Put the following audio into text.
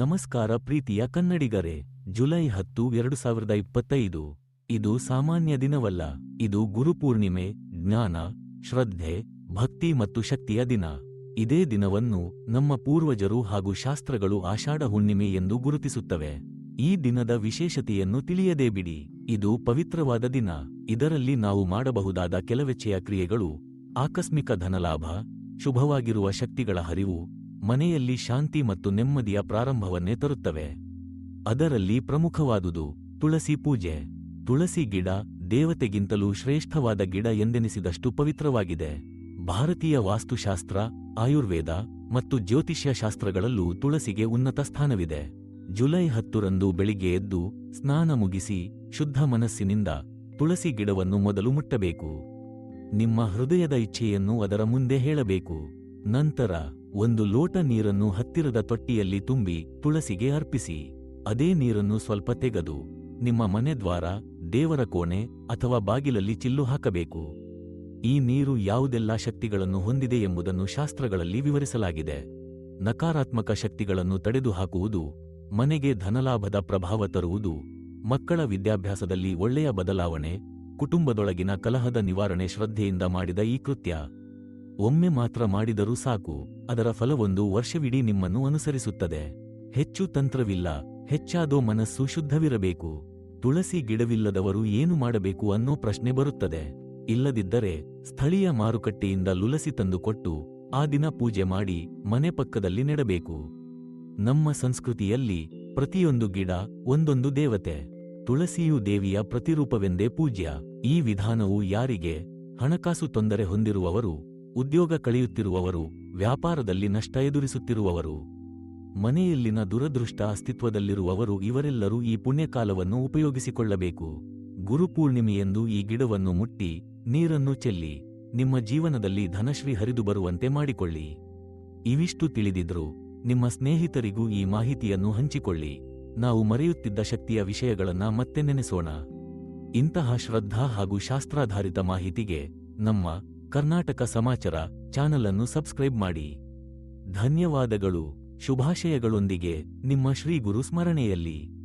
ನಮಸ್ಕಾರ ಪ್ರೀತಿಯ ಕನ್ನಡಿಗರೇ, ಜುಲೈ ಹತ್ತು, ಎರಡು ಸಾವಿರದ ಇಪ್ಪತ್ತೈದು. ಇದು ಸಾಮಾನ್ಯ ದಿನವಲ್ಲ, ಇದು ಗುರುಪೂರ್ಣಿಮೆ ಜ್ಞಾನ, ಶ್ರದ್ಧೆ, ಭಕ್ತಿ ಮತ್ತು ಶಕ್ತಿಯ ದಿನ. ಇದೇ ದಿನವನ್ನು ನಮ್ಮ ಪೂರ್ವಜರು ಹಾಗೂ ಶಾಸ್ತ್ರಗಳು ಆಷಾಢ ಹುಣ್ಣಿಮೆ ಎಂದು ಗುರುತಿಸುತ್ತವೆ. ಈ ದಿನದ ವಿಶೇಷತೆಯನ್ನು ತಿಳಿಯದೇ ಬಿಡಿ, ಇದು ಪವಿತ್ರವಾದ ದಿನ. ಇದರಲ್ಲಿ ನಾವು ಮಾಡಬಹುದಾದ ಕೆಲವೆಚ್ಚೆಯ ಕ್ರಿಯೆಗಳು, ಆಕಸ್ಮಿಕ ಧನಲಾಭ, ಶುಭವಾಗಿರುವ ಶಕ್ತಿಗಳ ಹರಿವು ಮನೆಯಲ್ಲಿ ಶಾಂತಿ ಮತ್ತು ನೆಮ್ಮದಿಯ ಪ್ರಾರಂಭವನ್ನೇ ತರುತ್ತವೆ. ಅದರಲ್ಲಿ ಪ್ರಮುಖವಾದುದು ತುಳಸಿ ಪೂಜೆ. ತುಳಸಿ ಗಿಡ ದೇವತೆಗಿಂತಲೂ ಶ್ರೇಷ್ಠವಾದ ಗಿಡ ಎಂದೆನಿಸಿದಷ್ಟು ಪವಿತ್ರವಾಗಿದೆ. ಭಾರತೀಯ ವಾಸ್ತುಶಾಸ್ತ್ರ, ಆಯುರ್ವೇದ ಮತ್ತು ಜ್ಯೋತಿಷ್ಯ ಶಾಸ್ತ್ರಗಳಲ್ಲೂ ತುಳಸಿಗೆ ಉನ್ನತ ಸ್ಥಾನವಿದೆ. ಜುಲೈ ಹತ್ತರಂದು ಬೆಳಿಗ್ಗೆ ಎದ್ದು ಸ್ನಾನ ಮುಗಿಸಿ ಶುದ್ಧ ಮನಸ್ಸಿನಿಂದ ತುಳಸಿ ಗಿಡವನ್ನು ಮೊದಲು ಮುಟ್ಟಬೇಕು. ನಿಮ್ಮ ಹೃದಯದ ಇಚ್ಛೆಯನ್ನು ಅದರ ಮುಂದೆ ಹೇಳಬೇಕು. ನಂತರ ಒಂದು ಲೋಟ ನೀರನ್ನು ಹತ್ತಿರದ ತೊಟ್ಟಿಯಲ್ಲಿ ತುಂಬಿ ತುಳಸಿಗೆ ಅರ್ಪಿಸಿ. ಅದೇ ನೀರನ್ನು ಸ್ವಲ್ಪ ತೆಗೆದು ನಿಮ್ಮ ಮನೆ ದ್ವಾರ, ದೇವರ ಕೋಣೆ ಅಥವಾ ಬಾಗಿಲಲ್ಲಿ ಚಿಲ್ಲು ಹಾಕಬೇಕು. ಈ ನೀರು ಯಾವುದೆಲ್ಲ ಶಕ್ತಿಗಳನ್ನು ಹೊಂದಿದೆ ಎಂಬುದನ್ನು ಶಾಸ್ತ್ರಗಳಲ್ಲಿ ವಿವರಿಸಲಾಗಿದೆ. ನಕಾರಾತ್ಮಕ ಶಕ್ತಿಗಳನ್ನು ತಡೆದುಹಾಕುವುದು, ಮನೆಗೆ ಧನಲಾಭದ ಪ್ರಭಾವ ತರುವುದು, ಮಕ್ಕಳ ವಿದ್ಯಾಭ್ಯಾಸದಲ್ಲಿ ಒಳ್ಳೆಯ ಬದಲಾವಣೆ, ಕುಟುಂಬದೊಳಗಿನ ಕಲಹದ ನಿವಾರಣೆ ಶ್ರದ್ಧೆಯಿಂದ ಮಾಡಿದ ಈ ಕೃತ್ಯ. ಒಮ್ಮೆ ಮಾತ್ರ ಮಾಡಿದರೂ ಸಾಕು, ಅದರ ಫಲವೊಂದು ವರ್ಷವಿಡೀ ನಿಮ್ಮನ್ನು ಅನುಸರಿಸುತ್ತದೆ. ಹೆಚ್ಚು ತಂತ್ರವಿಲ್ಲ, ಹೆಚ್ಚಾದೋ ಮನಸ್ಸು ಶುದ್ಧವಿರಬೇಕು. ತುಳಸಿ ಗಿಡವಿಲ್ಲದವರು ಏನು ಮಾಡಬೇಕು ಅನ್ನೋ ಪ್ರಶ್ನೆ ಬರುತ್ತದೆ. ಇಲ್ಲದಿದ್ದರೆ, ಸ್ಥಳೀಯ ಮಾರುಕಟ್ಟೆಯಿಂದ ಲುಲಸಿ ತಂದುಕೊಟ್ಟು ಆ ದಿನ ಪೂಜೆ ಮಾಡಿ, ಮನೆ ಪಕ್ಕದಲ್ಲಿ ನೆಡಬೇಕು. ನಮ್ಮ ಸಂಸ್ಕೃತಿಯಲ್ಲಿ, ಪ್ರತಿಯೊಂದು ಗಿಡ, ಒಂದೊಂದು ದೇವತೆ. ತುಳಸಿಯು ದೇವಿಯ ಪ್ರತಿರೂಪವೆಂದೇ ಪೂಜ್ಯ. ಈ ವಿಧಾನವು ಯಾರಿಗೆ ಹಣಕಾಸು ತೊಂದರೆ ಹೊಂದಿರುವವರು ಉದ್ಯೋಗ ಕಳೆಯುತ್ತಿರುವವರು, ವ್ಯಾಪಾರದಲ್ಲಿ ನಷ್ಟ ಎದುರಿಸುತ್ತಿರುವವರು, ಮನೆಯಲ್ಲಿನ ದುರದೃಷ್ಟ ಅಸ್ತಿತ್ವದಲ್ಲಿರುವವರು, ಇವರೆಲ್ಲರೂ ಈ ಪುಣ್ಯಕಾಲವನ್ನು ಉಪಯೋಗಿಸಿಕೊಳ್ಳಬೇಕು. ಗುರುಪೂರ್ಣಿಮೆಯೆಂದು ಈ ಗಿಡವನ್ನು ಮುಟ್ಟಿ, ನೀರನ್ನು ಚೆಲ್ಲಿ, ನಿಮ್ಮ ಜೀವನದಲ್ಲಿ ಧನಶ್ರೀ ಹರಿದು ಬರುವಂತೆ ಮಾಡಿಕೊಳ್ಳಿ. ಇವಿಷ್ಟು ತಿಳಿದಿದ್ರು, ನಿಮ್ಮ ಸ್ನೇಹಿತರಿಗೂ ಈ ಮಾಹಿತಿಯನ್ನು ಹಂಚಿಕೊಳ್ಳಿ. ನಾವು ಮರೆಯುತ್ತಿದ್ದ ಶಕ್ತಿಯ ವಿಷಯಗಳನ್ನ ಮತ್ತೆ ನೆನೆಸೋಣ. ಇಂತಹ ಶ್ರದ್ಧಾ ಹಾಗೂ ಶಾಸ್ತ್ರಾಧಾರಿತ ಮಾಹಿತಿಗೆ ನಮ್ಮ ಕರ್ನಾಟಕ ಸಮಾಚಾರ ಚಾನಲ್ ಅನ್ನು ಸಬ್ಸ್ಕ್ರೈಬ್ ಮಾಡಿ. ಧನ್ಯವಾದಗಳು. ಶುಭಾಶಯಗಳೊಂದಿಗೆ ನಿಮ್ಮ ಶ್ರೀ ಗುರು ಸ್ಮರಣೆಯಲ್ಲಿ.